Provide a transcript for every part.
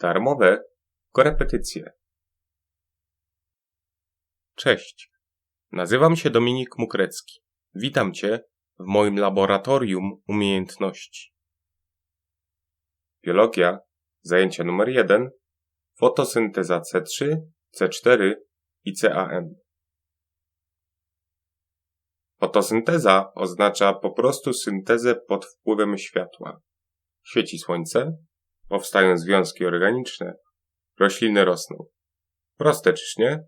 Darmowe korepetycje. Cześć. Nazywam się Dominik Mukrecki. Witam Cię w moim laboratorium umiejętności. Biologia, zajęcie numer 1, fotosynteza C3, C4 i CAM. Fotosynteza oznacza po prostu syntezę pod wpływem światła. Świeci słońce, powstają związki organiczne, rośliny rosną. Proste, czyż nie?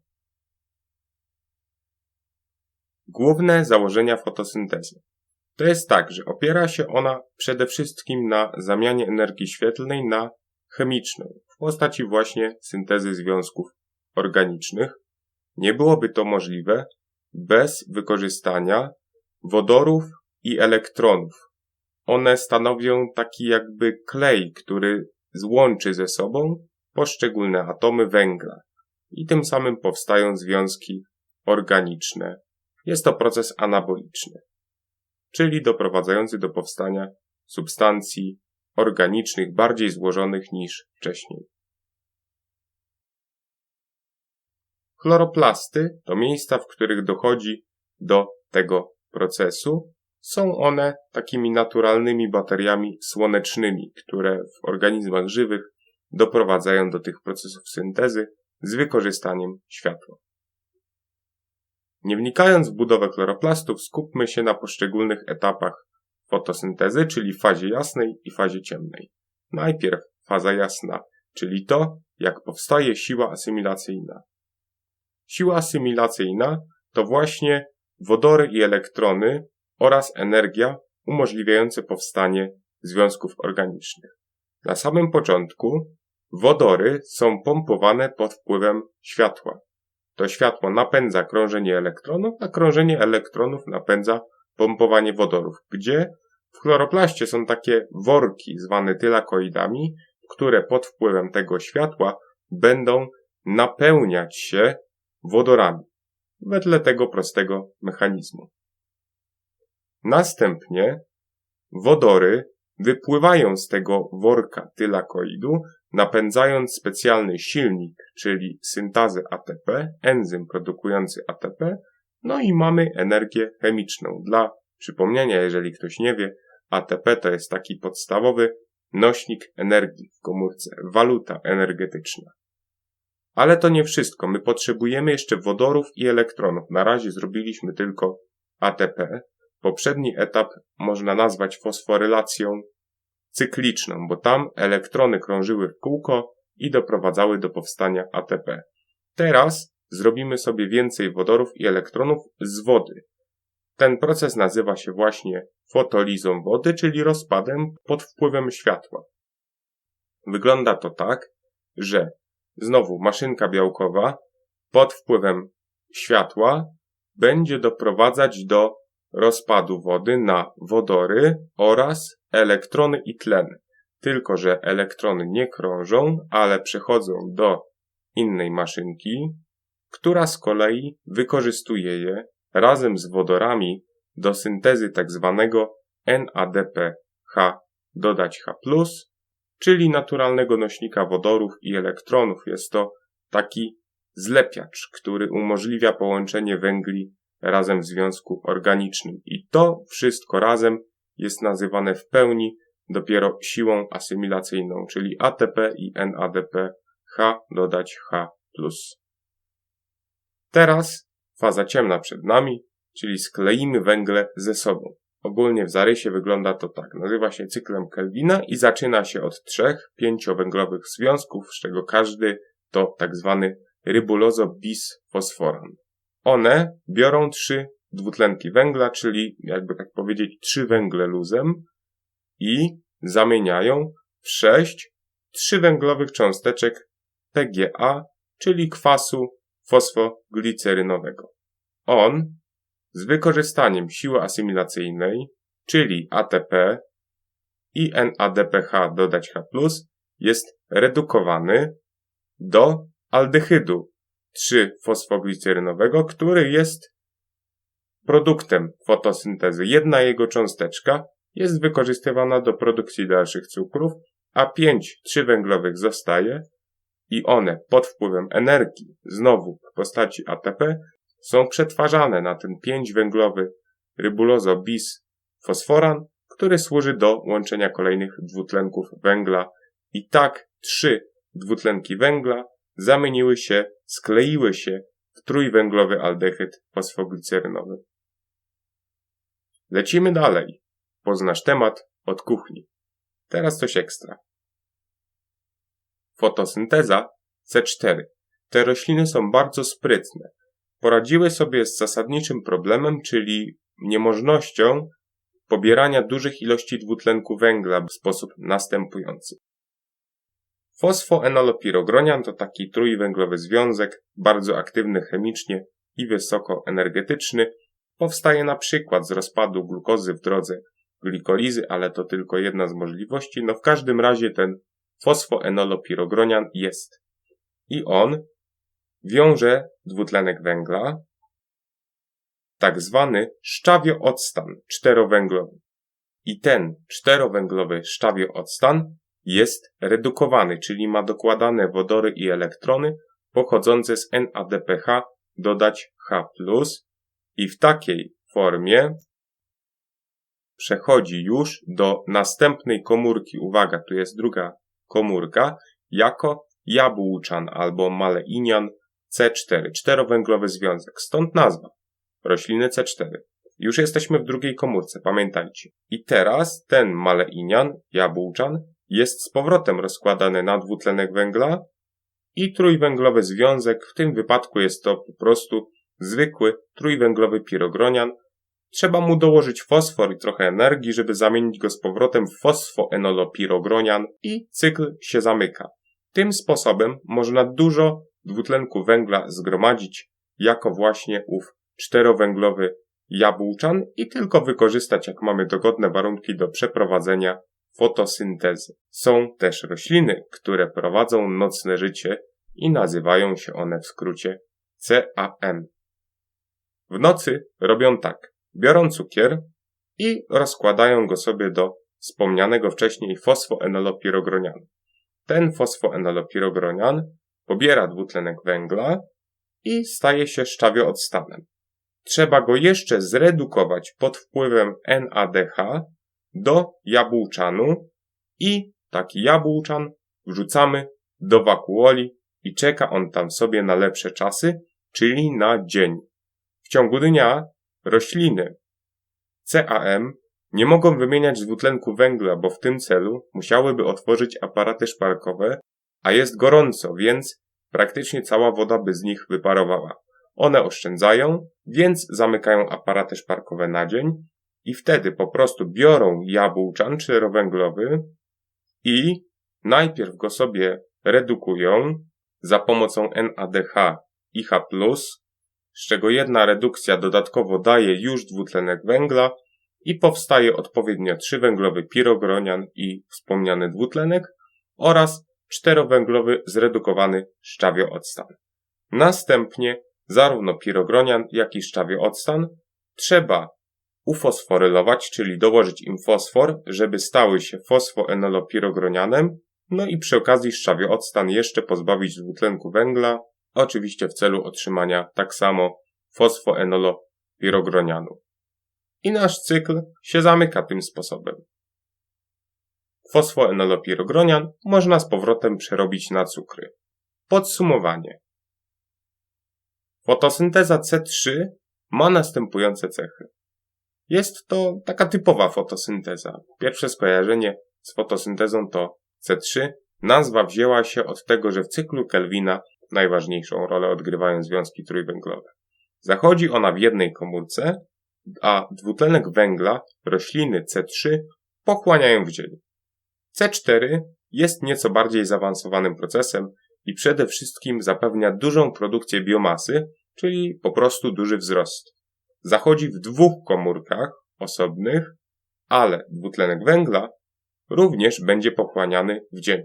Główne założenia fotosyntezy. To jest tak, że opiera się ona przede wszystkim na zamianie energii świetlnej na chemiczną w postaci właśnie syntezy związków organicznych. Nie byłoby to możliwe bez wykorzystania wodorów i elektronów. One stanowią taki jakby klej, który złączy ze sobą poszczególne atomy węgla i tym samym powstają związki organiczne. Jest to proces anaboliczny, czyli doprowadzający do powstania substancji organicznych bardziej złożonych niż wcześniej. Chloroplasty to miejsca, w których dochodzi do tego procesu. Są one takimi naturalnymi bateriami słonecznymi, które w organizmach żywych doprowadzają do tych procesów syntezy z wykorzystaniem światła. Nie wnikając w budowę chloroplastów, skupmy się na poszczególnych etapach fotosyntezy, czyli fazie jasnej i fazie ciemnej. Najpierw faza jasna, czyli to, jak powstaje siła asymilacyjna. Siła asymilacyjna to właśnie wodory i elektrony oraz energia umożliwiające powstanie związków organicznych. Na samym początku wodory są pompowane pod wpływem światła. To światło napędza krążenie elektronów, a krążenie elektronów napędza pompowanie wodorów, gdzie w chloroplaście są takie worki zwane tylakoidami, które pod wpływem tego światła będą napełniać się wodorami, wedle tego prostego mechanizmu. Następnie wodory wypływają z tego worka tylakoidu, napędzając specjalny silnik, czyli syntazę ATP, enzym produkujący ATP, no i mamy energię chemiczną. Dla przypomnienia, jeżeli ktoś nie wie, ATP to jest taki podstawowy nośnik energii w komórce, waluta energetyczna. Ale to nie wszystko. My potrzebujemy jeszcze wodorów i elektronów. Na razie zrobiliśmy tylko ATP. Poprzedni etap można nazwać fosforylacją cykliczną, bo tam elektrony krążyły w kółko i doprowadzały do powstania ATP. Teraz zrobimy sobie więcej wodorów i elektronów z wody. Ten proces nazywa się właśnie fotolizą wody, czyli rozpadem pod wpływem światła. Wygląda to tak, że znowu maszynka białkowa pod wpływem światła będzie doprowadzać do rozpadu wody na wodory oraz elektrony i tlen. Tylko, że elektrony nie krążą, ale przechodzą do innej maszynki, która z kolei wykorzystuje je razem z wodorami do syntezy tak zwanego NADPH dodać H+, czyli naturalnego nośnika wodorów i elektronów. Jest to taki zlepiacz, który umożliwia połączenie węgli razem w związku organicznym. I to wszystko razem jest nazywane w pełni dopiero siłą asymilacyjną, czyli ATP i NADP H dodać H+. Teraz faza ciemna przed nami, czyli skleimy węgle ze sobą. Ogólnie w zarysie wygląda to tak. Nazywa się cyklem Kelvina i zaczyna się od trzech pięciowęglowych związków, z czego każdy to tak zwany rybulozo bis fosforan. One biorą trzy dwutlenki węgla, czyli jakby tak powiedzieć trzy węgle luzem i zamieniają w sześć trzywęglowych cząsteczek PGA, czyli kwasu fosfoglicerynowego. On z wykorzystaniem siły asymilacyjnej, czyli ATP i NADPH dodać H+, jest redukowany do aldehydu 3-fosfoglicerynowego, który jest produktem fotosyntezy. Jedna jego cząsteczka jest wykorzystywana do produkcji dalszych cukrów, a 5 trzywęglowych zostaje i one pod wpływem energii, znowu w postaci ATP, są przetwarzane na ten 5-węglowy rybulozo bis fosforan, który służy do łączenia kolejnych dwutlenków węgla i tak trzy dwutlenki węgla zamieniły się, skleiły się w trójwęglowy aldehyd fosfoglicerynowy. Lecimy dalej. Poznasz temat od kuchni. Teraz coś ekstra. Fotosynteza C4. Te rośliny są bardzo sprytne. Poradziły sobie z zasadniczym problemem, czyli niemożnością pobierania dużych ilości dwutlenku węgla w sposób następujący. Fosfoenolopirogronian to taki trójwęglowy związek, bardzo aktywny chemicznie i wysoko energetyczny. Powstaje na przykład z rozpadu glukozy w drodze glikolizy, ale to tylko jedna z możliwości. No w każdym razie ten fosfoenolopirogronian jest. I on wiąże dwutlenek węgla, tak zwany szczawiooctan czterowęglowy. I ten czterowęglowy szczawiooctan jest redukowany, czyli ma dokładane wodory i elektrony pochodzące z NADPH dodać H+, i w takiej formie przechodzi już do następnej komórki. Uwaga, tu jest druga komórka, jako jabłczan albo maleinian C4, czterowęglowy związek. Stąd nazwa. Rośliny C4. Już jesteśmy w drugiej komórce, pamiętajcie. I teraz ten maleinian, jabłczan, jest z powrotem rozkładany na dwutlenek węgla i trójwęglowy związek, w tym wypadku jest to po prostu zwykły trójwęglowy pirogronian. Trzeba mu dołożyć fosfor i trochę energii, żeby zamienić go z powrotem w fosfoenolopirogronian i cykl się zamyka. Tym sposobem można dużo dwutlenku węgla zgromadzić jako właśnie ów czterowęglowy jabłczan i tylko wykorzystać, jak mamy dogodne warunki do przeprowadzenia fotosyntezy. Są też rośliny, które prowadzą nocne życie i nazywają się one w skrócie CAM. W nocy robią tak. Biorą cukier i rozkładają go sobie do wspomnianego wcześniej fosfoenolopirogronianu. Ten fosfoenolopirogronian pobiera dwutlenek węgla i staje się szczawioodstanem. Trzeba go jeszcze zredukować pod wpływem NADH do jabłczanu i taki jabłczan wrzucamy do wakuoli i czeka on tam sobie na lepsze czasy, czyli na dzień. W ciągu dnia rośliny CAM nie mogą wymieniać dwutlenku węgla, bo w tym celu musiałyby otworzyć aparaty szparkowe, a jest gorąco, więc praktycznie cała woda by z nich wyparowała. One oszczędzają, więc zamykają aparaty szparkowe na dzień i wtedy po prostu biorą jabłczan czterowęglowy i najpierw go sobie redukują za pomocą NADH i H+, z czego jedna redukcja dodatkowo daje już dwutlenek węgla i powstaje odpowiednio trzywęglowy pirogronian i wspomniany dwutlenek oraz czterowęglowy zredukowany szczawiooctan. Następnie zarówno pirogronian, jak i szczawiooctan trzeba ufosforylować, czyli dołożyć im fosfor, żeby stały się fosfoenolopirogronianem, no i przy okazji szczawiooctan jeszcze pozbawić dwutlenku węgla, oczywiście w celu otrzymania tak samo fosfoenolopirogronianu. I nasz cykl się zamyka tym sposobem. Fosfoenolopirogronian można z powrotem przerobić na cukry. Podsumowanie. Fotosynteza C3 ma następujące cechy. Jest to taka typowa fotosynteza. Pierwsze skojarzenie z fotosyntezą to C3. Nazwa wzięła się od tego, że w cyklu Kelvina najważniejszą rolę odgrywają związki trójwęglowe. Zachodzi ona w jednej komórce, a dwutlenek węgla rośliny C3 pochłaniają w dzień. C4 jest nieco bardziej zaawansowanym procesem i przede wszystkim zapewnia dużą produkcję biomasy, czyli po prostu duży wzrost. Zachodzi w dwóch komórkach osobnych, ale dwutlenek węgla również będzie pochłaniany w dzień.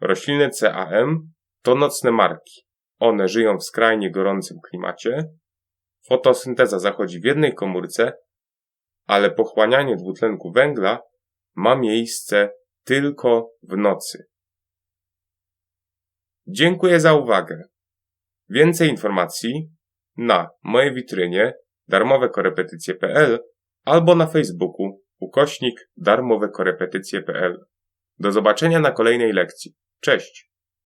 Rośliny CAM to nocne marki. One żyją w skrajnie gorącym klimacie. Fotosynteza zachodzi w jednej komórce, ale pochłanianie dwutlenku węgla ma miejsce tylko w nocy. Dziękuję za uwagę. Więcej informacji na mojej witrynie darmowekorepetycje.pl albo na Facebooku ukośnik darmowekorepetycje.pl. Do zobaczenia na kolejnej lekcji. Cześć!